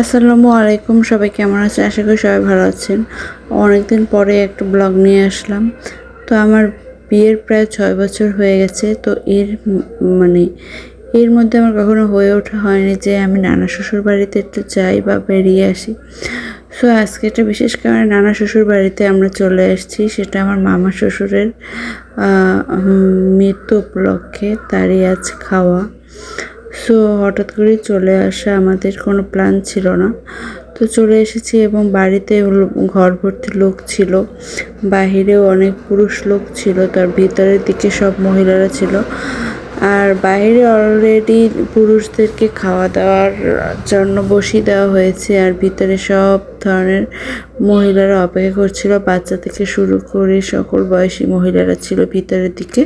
আসসালামু আলাইকুম, সবাই কেমন আছেন? আশা করি সবাই ভালো আছেন। অনেকদিন পরে একটা ব্লগ নিয়ে আসলাম। তো আমার বিয়ের প্রায় ছয় বছর হয়ে গেছে। তো এর মানে এর মধ্যে আমার কখনো হয়ে ওঠা হয়নি যে আমি নানা শ্বশুর বাড়িতে একটু যাই বা বেরিয়ে আসি। সো আজকে একটা বিশেষ কারণে নানা শ্বশুর বাড়িতে আমরা চলে এসেছি সেটা আমার মামা শ্বশুরের মৃত্যু উপলক্ষে তারই আজ খাওয়া। সো হঠাৎ করে চলে আসা আমাদের কোনো প্ল্যান ছিল না। তো চলে এসেছি এবং বাড়িতে ঘর ভর্তি লোক ছিল। বাহিরেও অনেক পুরুষ লোক ছিল, তার ভিতরের দিকে সব মহিলারা ছিল। আর বাইরে অলরেডি পুরুষদেরকে খাওয়া দাওয়ার জন্য বসিয়ে দেওয়া হয়েছে। আর ভিতরে সব ধরনের মহিলারা অপেক্ষা করছিল। বাচ্চা থেকে শুরু করে সকল বয়সী মহিলারা ছিল ভিতরের দিকে।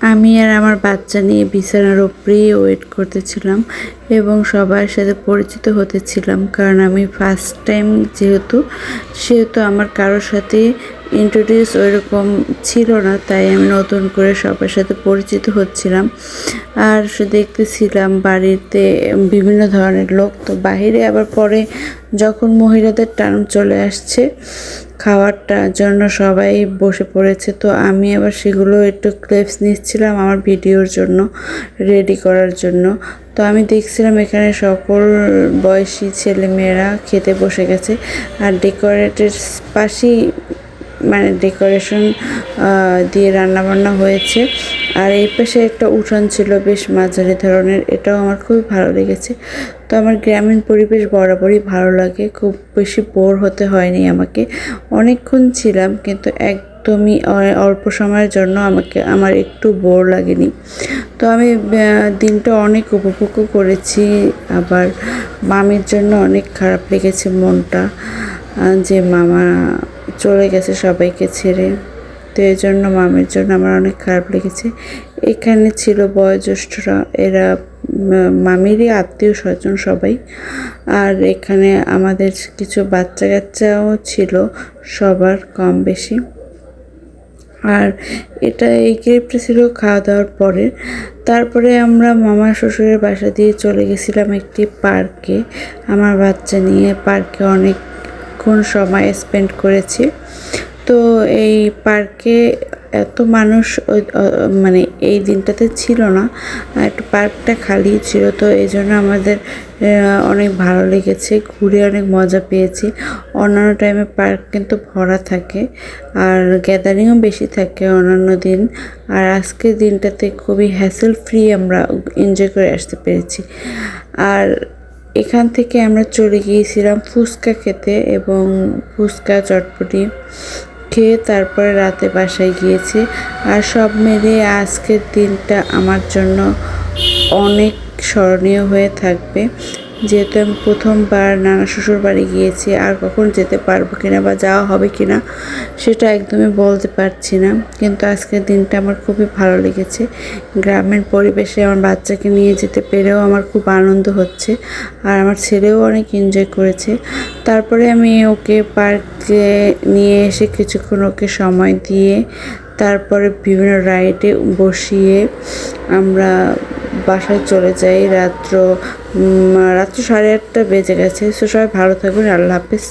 আমি আর আমার বাচ্চা নিয়ে বিছানার ওপরেই ওয়েট করতেছিলাম এবং সবার সাথে পরিচিত হতেছিলাম কারণ আমি ফার্স্ট টাইম যেহেতু, সেহেতু আমার কারোর সাথে ইন্ট্রোডিউস ওইরকম ছিল না, তাই আমি নতুন করে সবার সাথে পরিচিত হচ্ছিলাম। আর দেখতেছিলাম বাড়িতে বিভিন্ন ধরনের লোক তো বাহিরে, আবার পরে যখন মহিলাদের টান চলে আসছে খাওয়ারটার জন্য সবাই বসে পড়েছে। তো আমি আবার সেগুলো একটু ক্লিপস নিচ্ছিলাম আমার ভিডিওর জন্য রেডি করার জন্য। তো আমি দেখছিলাম এখানে সকল বয়সী ছেলেমেয়েরা খেতে বসে গেছে। আর ডেকোরেটের পাশেই মানে ডেকোরেশন দিয়ে রান্নাবান্না হয়েছে। আর এই পাশে একটা উঠান ছিল, বেশ মাঝারি ধরনের, এটাও আমার খুবই ভালো লেগেছে। তো আমার গ্রামীণ পরিবেশ বরাবরই ভালো লাগে, খুব বেশি বোর হতে হয়নি আমাকে। অনেকক্ষণ ছিলাম, কিন্তু একদমই অ- অল্প সময়ের জন্য আমাকে, আমার একটু বোর লাগেনি। তো আমি দিনটা অনেক উপভোগও করেছি, আবার মামির জন্য অনেক খারাপ লেগেছে মনটা। যে মামা চলে গেছে সবাইকে ছেড়ে। তো এই জন্য মামির জন্য আমার অনেক খারাপ লেগেছে। এখানে ছিল বয়োজ্যেষ্ঠরা, এরা মামিরই আত্মীয় স্বজন সবাই। আর এখানে আমাদের কিছু বাচ্চা কাচ্চাও ছিল, সবার কম বেশি। আর এটা এই গ্রেপটা ছিল খাওয়া দাওয়ার পরে। তারপরে আমরা মামা শ্বশুরের বাসা দিয়ে চলে গেছিলাম একটি পার্কে। আমার বাচ্চা নিয়ে পার্কে অনেকক্ষণ সময় স্পেন্ড করেছি। তো এই পার্কে এত মানুষ মানে এই দিনটাতে ছিল না। একটু পার্কটা খালি ছিল, তো এই জন্য আমাদের অনেক ভালো লেগেছে, ঘুরে অনেক মজা পেয়েছি। অন্যান্য টাইমে পার্ক কিন্তু ভরা থাকে, আর গ্যাদারিংও বেশি থাকে অন্যান্য দিন। আর আজকের দিনটাতে খুবই হ্যাসেল ফ্রি আমরা এনজয় করে আসতে পেরেছি। আর এখান থেকে আমরা চলে গিয়েছিলাম ফুচকা খেতে এবং ফুচকা, চটপটি খেয়ে তারপরে রাতে বাসায় গিয়েছি। আর সব মিলিয়ে আজকের দিনটা আমার জন্য অনেক স্মরণীয় হয়ে থাকবে। যেহেতু আমি প্রথমবার নানা শ্বশুর বাড়ি গিয়েছি, আর কখন যেতে পারব কিনা বা যাওয়া হবে কিনা সেটা একদমই বলতে পারছি না। কিন্তু আজকের দিনটা আমার খুবই ভালো লেগেছে। গ্রামের পরিবেশে আমার বাচ্চাকে নিয়ে যেতে পেরেও আমার খুব আনন্দ হচ্ছে, আর আমার ছেলেও অনেক এনজয় করেছে। তারপরে আমি ওকে পার্কে নিয়ে এসে কিছুক্ষণ ওকে সময় দিয়ে তারপরে বিভিন্ন রাইডে বসিয়ে আমরা বাসায় চলে যাই। রাত্র রাত্র সাড়ে আটটা বেজে গেছে। সো সবাই ভালো থাকবেন। আল্লাহ হাফেজ।